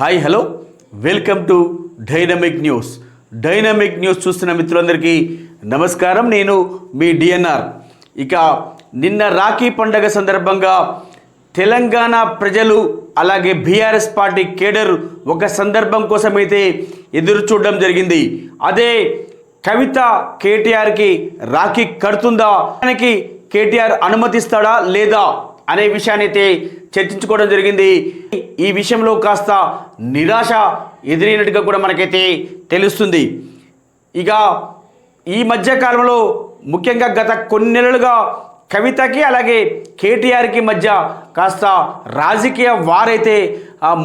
Hi hello. Welcome to dynamic news. Dynamic news చూస్తున్న మిత్రులందరికీ నమస్కారం. నేను మీ డిఎన్ఆర్. ఇక నిన్న రాఖీ పండగ సందర్భంగా తెలంగాణ ప్రజలు అలాగే బీఆర్ఎస్ పార్టీ కేడర్ ఒక సందర్భం కోసమైతే ఎదురు చూడడం జరిగింది. అదే కవిత కేటీఆర్కి రాఖీ కడుతుందా? దానికి కేటీఆర్ అనుమతిస్తాడా లేదా? అనే విషయాన్ని అయితే చర్చించుకోవడం జరిగింది. ఈ విషయంలో కాస్త నిరాశ ఎదురైనట్టుగా కూడా మనకైతే తెలుస్తుంది. ఇక ఈ మధ్య కాలంలో ముఖ్యంగా గత కొన్ని నెలలుగా కవితకి అలాగే కేటీఆర్కి మధ్య కాస్త రాజకీయ వారైతే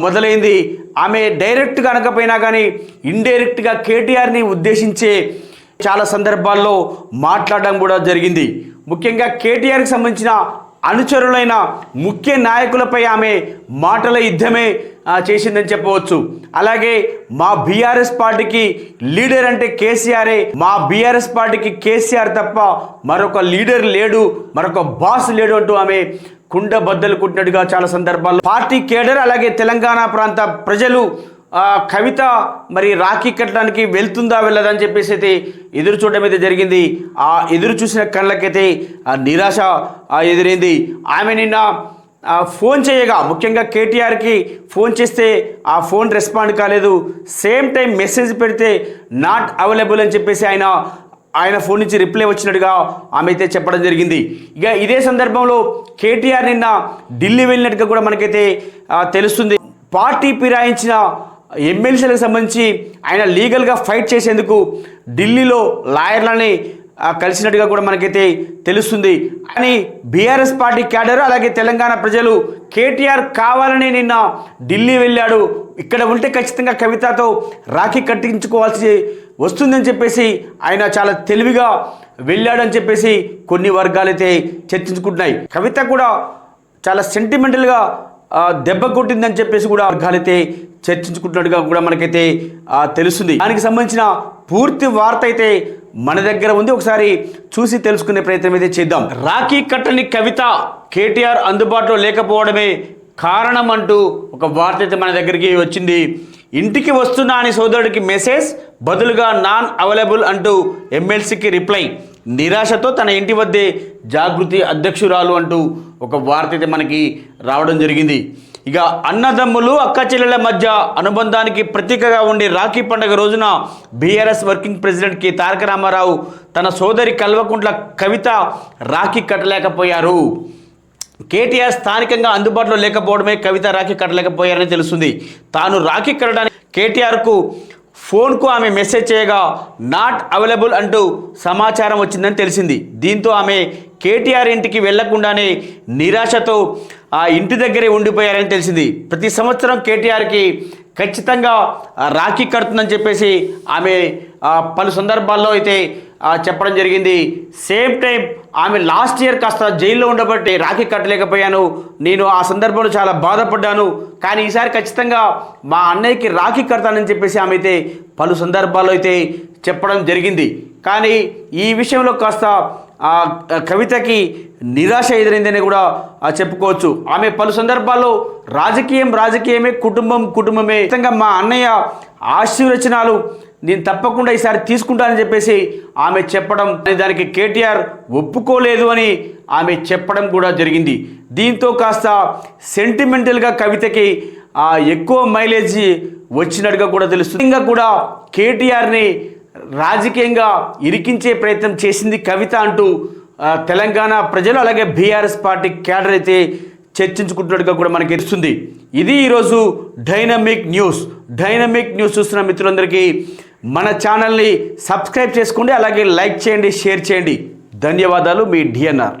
మొదలైంది. ఆమె డైరెక్ట్గా అనకపోయినా కానీ ఇండైరెక్ట్గా కేటీఆర్ని ఉద్దేశించే చాలా సందర్భాల్లో మాట్లాడడం కూడా జరిగింది. ముఖ్యంగా కేటీఆర్కి సంబంధించిన అనుచరులైన ముఖ్య నాయకులపై ఆమె మాటల యుద్ధమే చేసిందని చెప్పవచ్చు. అలాగే మా బీఆర్ఎస్ పార్టీకి లీడర్ అంటే కేసీఆరే. మా బీఆర్ఎస్ పార్టీకి కేసీఆర్ తప్ప మరొక లీడర్ లేడు మరొక బాస్ లేడు అంటూ ఆమె కుండ బద్దలు కుట్టినట్టుగా చాలా సందర్భాల్లో. పార్టీ కేడర్ అలాగే తెలంగాణ ప్రాంత ప్రజలు కవిత మరి రాఖీ కట్టడానికి వెళ్తుందా వెళ్ళదా అని చెప్పేసి అయితే ఎదురు చూడడం అయితే జరిగింది. ఆ ఎదురు చూసిన కళ్ళకైతే ఆ నిరాశ ఎదురైంది. ఆమె నిన్న ఫోన్ చేయగా ముఖ్యంగా కేటీఆర్కి ఫోన్ చేస్తే ఆ ఫోన్ రెస్పాండ్ కాలేదు. సేమ్ టైం మెసేజ్ పెడితే నాట్ అవైలబుల్ అని చెప్పేసి ఆయన ఆయన ఫోన్ నుంచి రిప్లై వచ్చినట్టుగా ఆమె అయితే చెప్పడం జరిగింది. ఇక ఇదే సందర్భంలో కేటీఆర్ నిన్న ఢిల్లీ వెళ్ళినట్టుగా కూడా మనకైతే తెలుస్తుంది. పార్టీ ఫిరాయించిన ఎమ్మెల్సీలకు సంబంధించి ఆయన లీగల్గా ఫైట్ చేసేందుకు ఢిల్లీలో లాయర్లని కలిసినట్టుగా కూడా మనకైతే తెలుస్తుంది. అని బీఆర్ఎస్ పార్టీ క్యాడర్ అలాగే తెలంగాణ ప్రజలు కేటీఆర్ కావాలని నిన్న ఢిల్లీ వెళ్ళాడు. ఇక్కడ ఉంటే ఖచ్చితంగా కవితతో రాఖీ కట్టించుకోవాల్సి వస్తుందని చెప్పేసి ఆయన చాలా తెలివిగా వెళ్ళాడని చెప్పేసి కొన్ని వర్గాలైతే చర్చించుకుంటున్నాయి. కవిత కూడా చాలా సెంటిమెంటల్గా దెబ్బ కొట్టిందని చెప్పేసి కూడా వర్గాలైతే చర్చించుకుంటున్నట్టుగా కూడా మనకైతే తెలుస్తుంది. దానికి సంబంధించిన పూర్తి వార్త అయితే మన దగ్గర ఉంది. ఒకసారి చూసి తెలుసుకునే ప్రయత్నం అయితే చేద్దాం. రాఖీ కట్టని కవిత కేటీఆర్ అందుబాటులో లేకపోవడమే కారణం అంటూ ఒక వార్త అయితే మన దగ్గరికి వచ్చింది. ఇంటికి వస్తున్నా అని సోదరుడికి మెసేజ్ బదులుగా నాన్ అవైలబుల్ అంటూ ఎమ్మెల్సీకి రిప్లై. నిరాశతో తన ఇంటి వద్దే జాగృతి అధ్యక్షురాలు అంటూ ఒక వార్త అయితే మనకి రావడం జరిగింది. ఇక అన్నదమ్ములు అక్క చెల్లెల మధ్య అనుబంధానికి ప్రతీకగా ఉండే రాఖీ పండుగ రోజున BRS working president K. Taraka Ramarao తన సోదరి కల్వకుంట్ల కవిత రాఖీ కట్టలేకపోయారు. కేటీఆర్ స్థానికంగా అందుబాటులో లేకపోవడమే కవిత రాఖీ కట్టలేకపోయారని తెలుస్తుంది. తాను రాఖీ కట్టడానికి కేటీఆర్కు ఫోన్కు ఆమె మెసేజ్ చేయగా నాట్ అవైలబుల్ అంటూ సమాచారం వచ్చిందని తెలిసింది. దీంతో ఆమె కేటీఆర్ ఇంటికి వెళ్ళకుండానే నిరాశతో ఆ ఇంటి దగ్గరే ఉండిపోయారని తెలిసింది. ప్రతి సంవత్సరం కేటీఆర్కి ఖచ్చితంగా రాఖీ కడుతుందని చెప్పేసి ఆమె పలు సందర్భాల్లో అయితే చెప్పడం జరిగింది. సేమ్ టైం ఆమె లాస్ట్ ఇయర్ కాస్త జైల్లో ఉండబట్టి రాఖీ కట్టలేకపోయాను. నేను ఆ సందర్భంలో చాలా బాధపడ్డాను. కానీ ఈసారి ఖచ్చితంగా మా అన్నయ్యకి రాఖీ కడతానని చెప్పేసి ఆమె అయితే పలు సందర్భాల్లో అయితే చెప్పడం జరిగింది. కానీ ఈ విషయంలో కాస్త ఆ కవితకి నిరాశ ఎదురైందని కూడా చెప్పుకోవచ్చు. ఆమె పలు సందర్భాల్లో రాజకీయం రాజకీయమే కుటుంబం కుటుంబమే. ఖచ్చితంగా మా అన్నయ్య ఆశీర్వచనాలు నేను తప్పకుండా ఈసారి తీసుకుంటానని చెప్పేసి ఆమె చెప్పడం దానికి కేటీఆర్ ఒప్పుకోలేదు అని ఆమె చెప్పడం కూడా జరిగింది. దీంతో కాస్త సెంటిమెంటల్గా కవితకి ఎక్కువ మైలేజ్ వచ్చినట్టుగా కూడా తెలుస్తుంది. ఇంకా కూడా కేటీఆర్ని రాజకీయంగా ఇరికించే ప్రయత్నం చేసింది కవిత అంటూ తెలంగాణ ప్రజలు అలాగే బీఆర్ఎస్ పార్టీ క్యాడర్ అయితే చర్చించుకుంటున్నట్టుగా కూడా మనకి తెలుస్తుంది. ఇది ఈరోజు డైనమిక్ న్యూస్ డైనమిక్ న్యూస్ చూస్తున్న మిత్రులందరికీ మన ఛానల్ని సబ్స్క్రైబ్ చేసుకోండి అలాగే లైక్ చేయండి షేర్ చేయండి. ధన్యవాదాలు మీ డిఎన్ఆర్.